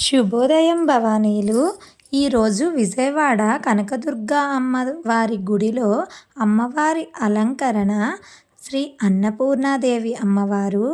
శుభోదయం భవానీలు. ఈరోజు విజయవాడ కనకదుర్గ అమ్మవారి గుడిలో అమ్మవారి అలంకరణ శ్రీ అన్నపూర్ణాదేవి అమ్మవారు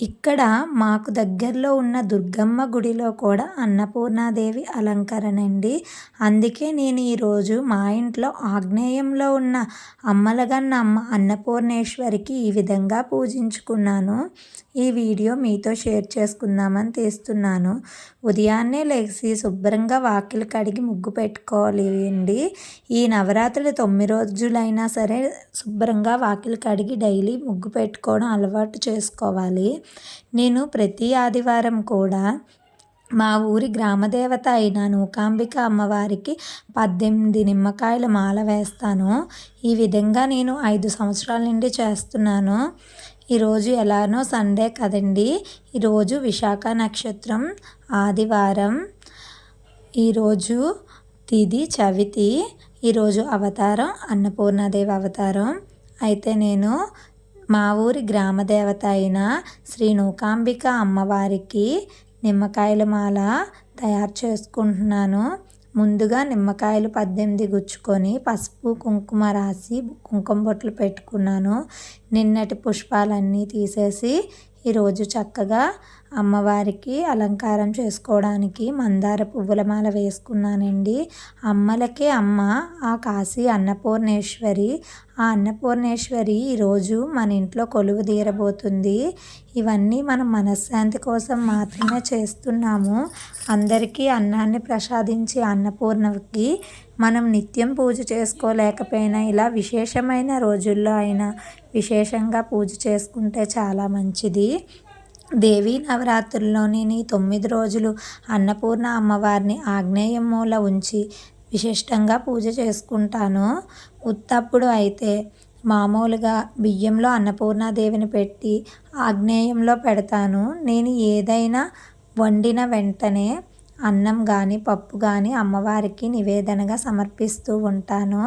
ఇక్కడ మాకు దగ్గరలో ఉన్న దుర్గమ్మ గుడిలో కూడా అన్నపూర్ణాదేవి అలంకరణ అండి అందుకే నేను ఈరోజు మా ఇంట్లో ఆగ్నేయంలో ఉన్న అమ్మలగన్న అమ్మ అన్నపూర్ణేశ్వరికి ఈ విధంగా పూజించుకున్నాను. ఈ వీడియో మీతో షేర్ చేసుకుందామని తీస్తున్నాను. ఉదయాన్నే లేచి శుభ్రంగా వాకిలి కడిగి ముగ్గు పెట్టుకోవాలి అండి ఈ నవరాత్రులు తొమ్మిది రోజులైనా సరే శుభ్రంగా వాకిలి కడిగి డైలీ ముగ్గు పెట్టుకోవడం అలవాటు చేసుకోవాలి. నేను ప్రతి ఆదివారం కూడా మా ఊరి గ్రామదేవత అయిన నూకాంబిక అమ్మవారికి పద్దెనిమిది నిమ్మకాయల మాల వేస్తాను. ఈ విధంగా నేను ఐదు సంవత్సరాల నుండి చేస్తున్నాను. ఈరోజు ఎలానో సండే కదండి. ఈరోజు విశాఖ నక్షత్రం ఆదివారం. ఈరోజు తిది చవితి. ఈరోజు అవతారం అన్నపూర్ణాదేవి అవతారం. అయితే నేను మా ఊరి గ్రామదేవత అయిన శ్రీ నూకాంబిక అమ్మవారికి నిమ్మకాయల మాల తయారు చేసుకుంటున్నాను. ముందుగా నిమ్మకాయలు పద్దెనిమిది గుచ్చుకొని పసుపు కుంకుమ రాసి కుంకుమ బొట్లు పెట్టుకున్నాను. నిన్నటి పుష్పాలన్నీ తీసేసి ఈరోజు చక్కగా అమ్మవారికి అలంకారం చేసుకోవడానికి మందార పువ్వుల మాల వేసుకున్నానండి. అమ్మలకే అమ్మ ఆ కాశీ అన్నపూర్ణేశ్వరి. ఆ అన్నపూర్ణేశ్వరి ఈరోజు మన ఇంట్లో కొలువు తీరబోతుంది. ఇవన్నీ మనం మనశ్శాంతి కోసం మాత్రమే చేస్తున్నాము. అందరికీ అన్నాన్ని ప్రసాదించి అన్నపూర్ణకి మనం నిత్యం పూజ చేసుకోలేకపోయినా ఇలా విశేషమైన రోజుల్లో అయినా విశేషంగా పూజ చేసుకుంటే చాలా మంచిది. దేవీ నవరాత్రుల్లోని తొమ్మిది రోజులు అన్నపూర్ణ అమ్మవారిని ఆగ్నేయం మూల ఉంచి విశిష్టంగా పూజ చేసుకుంటాను. ఉత్తప్పుడు అయితే మామూలుగా బియ్యంలో అన్నపూర్ణాదేవిని పెట్టి ఆగ్నేయంలో పెడతాను. నేను ఏదైనా వండిన వెంటనే అన్నం కానీ పప్పు కానీ అమ్మవారికి నివేదనగా సమర్పిస్తూ ఉంటాను.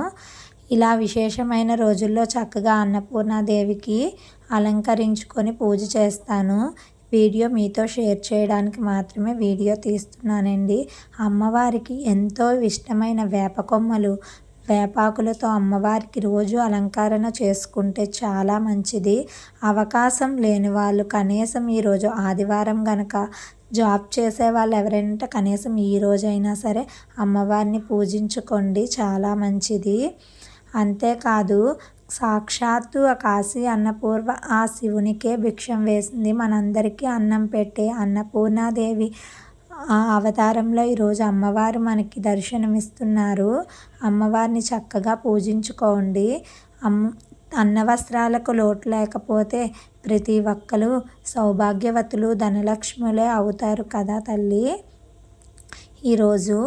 ఇలా విశేషమైన రోజుల్లో చక్కగా అన్నపూర్ణాదేవికి అలంకరించుకొని పూజ చేస్తాను. వీడియో మీతో షేర్ చేయడానికి మాత్రమే వీడియో తీస్తున్నానండి. అమ్మవారికి ఎంతో ఇష్టమైన వేప కొమ్మలు వేపాకులతో అమ్మవారికి రోజు అలంకరణ చేసుకుంటే చాలా మంచిది. అవకాశం లేని వాళ్ళు కనీసం ఈరోజు ఆదివారం గనక జాబ్ చేసే వాళ్ళు ఎవరంటే కనీసం ఈ రోజైనా సరే అమ్మవారిని పూజించుకోండి. చాలా మంచిది. అంతేకాదు సాక్షాత్తు ఆ కాశీ అన్నపూర్వ ఆ శివునికే భిక్షం వేసింది. మనందరికీ అన్నం పెట్టే అన్నపూర్ణాదేవి ఆ అవతారంలో ఈరోజు అమ్మవారు మనకి దర్శనమిస్తున్నారు. అమ్మవారిని చక్కగా పూజించుకోండి. అమ్ అన్న వస్త్రాలకు లోటు లేకపోతే ప్రతి ఒక్కరు సౌభాగ్యవతులు ధనలక్ష్ములే అవుతారు కదా తల్లి. ఈరోజు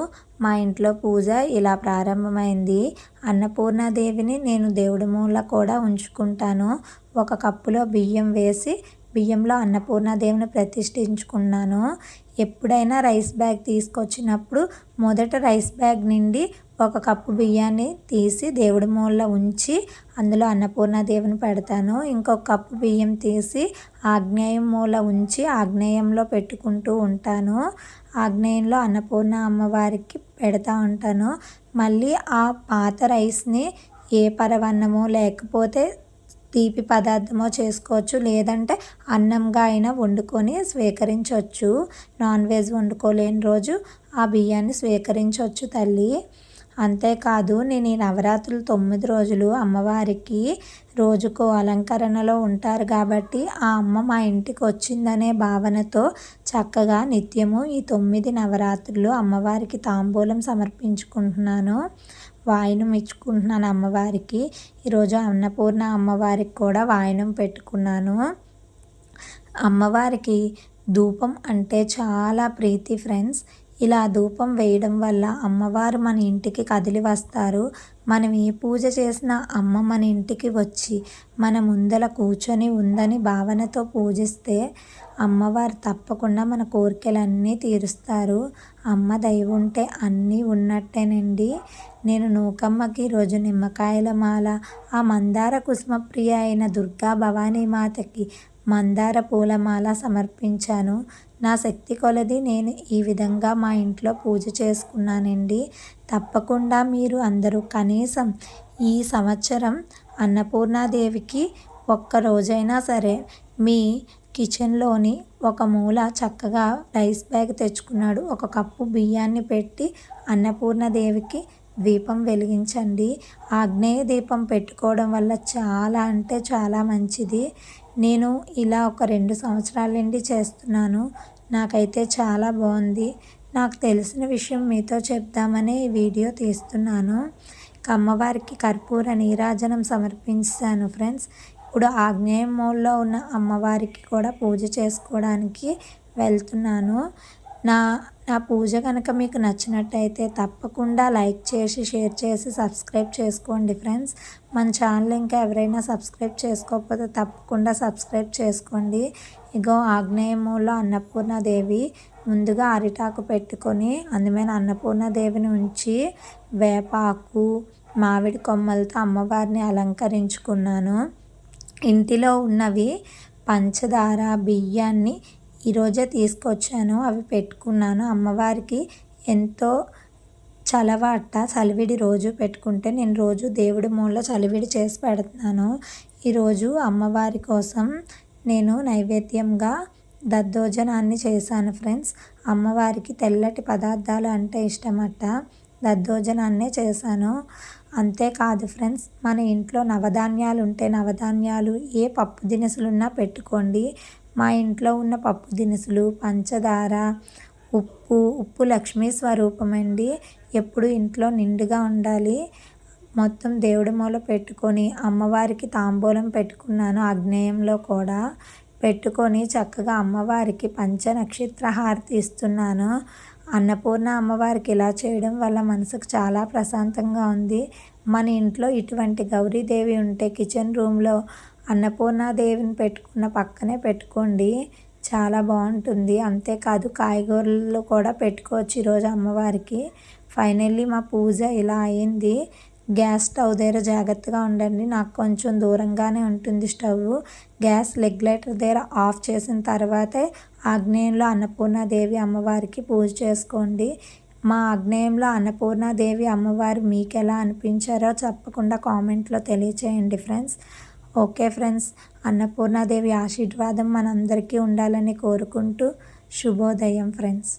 మా ఇంట్లో పూజ ఇలా ప్రారంభమైంది. అన్నపూర్ణాదేవిని నేను దేవుడి మూల కూడా ఉంచుకుంటాను. ఒక కప్పులో బియ్యం వేసి బియ్యంలో అన్నపూర్ణాదేవిని ప్రతిష్ఠించుకున్నాను. ఎప్పుడైనా రైస్ బ్యాగ్ తీసుకొచ్చినప్పుడు మొదట రైస్ బ్యాగ్ నిండి ఒక కప్పు బియ్యాన్ని తీసి దేవుడి మూల ఉంచి అందులో అన్నపూర్ణాదేవిని పెడతాను. ఇంకొక కప్పు బియ్యం తీసి ఆగ్నేయం మూల ఉంచి ఆగ్నేయంలో పెట్టుకుంటూ ఉంటాను. ఆగ్నేయంలో అన్నపూర్ణ అమ్మవారికి పెడతా ఉంటాను. మళ్ళీ ఆ పాత రైస్ని ఏ పరవన్నమో లేకపోతే తీపి పదార్థమో చేసుకోవచ్చు. లేదంటే అన్నంగా అయినా వండుకొని స్వీకరించవచ్చు నాన్ వెజ్ వండుకోలేని రోజు ఆ బియ్యాన్ని స్వీకరించవచ్చు తల్లి. అంతేకాదు నేను ఈ నవరాత్రులు తొమ్మిది రోజులు అమ్మవారికి రోజుకో అలంకరణలో ఉంటారు కాబట్టి ఆ అమ్మ మా ఇంటికి వచ్చిందనే భావనతో చక్కగా నిత్యము ఈ తొమ్మిది నవరాత్రులు అమ్మవారికి తాంబూలం సమర్పించుకుంటున్నాను. వాయినం ఇచ్చుకుంటున్నాను అమ్మవారికి. ఈరోజు అన్నపూర్ణ అమ్మవారికి కూడా వాయినం పెట్టుకున్నాను. అమ్మవారికి ధూపం అంటే చాలా ప్రీతి ఫ్రెండ్స్. ఇలా ధూపం వేయడం వల్ల అమ్మవారు మన ఇంటికి కదిలి వస్తారు. మనం ఏ పూజ చేసినా అమ్మ మన ఇంటికి వచ్చి మన ముందల కూర్చొని ఉందని భావనతో పూజిస్తే అమ్మవారు తప్పకుండా మన కోరికలన్నీ తీరుస్తారు. అమ్మ దయ ఉంటే అన్నీ ఉన్నట్టేనండి. నేను నూకమ్మకి రోజు నిమ్మకాయల మాల ఆ మందార కుసుమప్రియ అయిన దుర్గా భవానీ మాతకి మందార పూలమాల సమర్పించాను. నా శక్తి కొలది నేను ఈ విధంగా మా ఇంట్లో పూజ చేసుకున్నానండి. తప్పకుండా మీరు అందరూ కనీసం ఈ సంవత్సరం అన్నపూర్ణాదేవికి ఒక్కరోజైనా సరే మీ కిచెన్లోని ఒక మూల చక్కగా రైస్ బ్యాగ్ తెచ్చుకున్నాడు. ఒక కప్పు బియ్యాన్ని పెట్టి అన్నపూర్ణదేవికి దీపం వెలిగించండి. ఆగ్నేయ దీపం పెట్టుకోవడం వల్ల చాలా అంటే చాలా మంచిది. నేను ఇలా ఒక రెండు సంవత్సరాల నుండి చేస్తున్నాను. నాకైతే చాలా బాగుంది. నాకు తెలిసిన విషయం మీతో చెప్దామని ఈ వీడియో తీస్తున్నాను. అమ్మవారికి కర్పూర నీరాజనం సమర్పించాను ఫ్రెండ్స్. ఇప్పుడు ఆగ్నేయ మూలలో ఉన్న అమ్మవారికి కూడా పూజ చేసుకోవడానికి వెళ్తున్నాను. నా నా పూజ కనుక మీకు నచ్చినట్టయితే తప్పకుండా లైక్ చేసి షేర్ చేసి సబ్స్క్రైబ్ చేసుకోండి ఫ్రెండ్స్. మన ఛానల్ ఇంకా ఎవరైనా సబ్స్క్రైబ్ చేసుకోకపోతే తప్పకుండా సబ్స్క్రైబ్ చేసుకోండి. ఇగో ఆగ్నేయములో అన్నపూర్ణాదేవి ముందుగా అరిటాకు పెట్టుకొని అందమైన అన్నపూర్ణాదేవిని ఉంచి వేపాకు మామిడి కొమ్మలతో అమ్మవారిని అలంకరించుకున్నాను. ఇంటిలో ఉన్నవి పంచదార బియ్యాన్ని ఈరోజే తీసుకొచ్చాను అవి పెట్టుకున్నాను. అమ్మవారికి ఎంతో చలవాట చలివిడి రోజు పెట్టుకుంటే నేను రోజు దేవుడి మూల చలివిడి చేసి పెడుతున్నాను. ఈరోజు అమ్మవారి కోసం నేను నైవేద్యంగా దద్దోజనాన్ని చేశాను ఫ్రెండ్స్. అమ్మవారికి తెల్లటి పదార్థాలు అంటే ఇష్టమట. దద్దోజనాన్నే చేశాను. అంతేకాదు ఫ్రెండ్స్ మన ఇంట్లో నవధాన్యాలు ఉంటే నవధాన్యాలు ఏ పప్పు దినుసులున్నా పెట్టుకోండి. మా ఇంట్లో ఉన్న పప్పు దినుసులు పంచదార ఉప్పు ఉప్పు లక్ష్మీ స్వరూపం అండి ఎప్పుడు ఇంట్లో నిండుగా ఉండాలి. మొత్తం దేవుడి మూల పెట్టుకొని అమ్మవారికి తాంబూలం పెట్టుకున్నాను ఆగ్నేయంలో కూడా. పెట్టుకొని చక్కగా అమ్మవారికి పంచ నక్షత్ర హారతి ఇస్తున్నాను. అన్నపూర్ణ అమ్మవారికి ఇలా చేయడం వల్ల మనసుకు చాలా ప్రశాంతంగా ఉంది. మన ఇంట్లో ఇటువంటి గౌరీదేవి ఉంటే కిచెన్ రూమ్లో అన్నపూర్ణాదేవిని పెట్టుకున్న పక్కనే పెట్టుకోండి. చాలా బాగుంటుంది. అంతేకాదు కాయగూరలు కూడా పెట్టుకోవచ్చు ఈరోజు అమ్మవారికి. ఫైనల్లీ మా పూజ ఇలా అయింది. గ్యాస్ స్టవ్ దగ్గర జాగ్రత్తగా ఉండండి. నాకు కొంచెం దూరంగానే ఉంటుంది స్టవ్. గ్యాస్ రెగ్యులేటర్ దగ్గర ఆఫ్ చేసిన తర్వాతే ఆగ్నేయంలో అన్నపూర్ణాదేవి అమ్మవారికి పూజ చేసుకోండి. మా ఆగ్నేయంలో అన్నపూర్ణాదేవి అమ్మవారు మీకు ఎలా అనిపించారో తప్పకుండా కామెంట్లో తెలియచేయండి ఫ్రెండ్స్. Okay friends. అన్నపూర్ణాదేవి ఆశీర్వాదం మనందరికీ ఉండాలని కోరుకుంటూ శుభోదయం ఫ్రెండ్స్.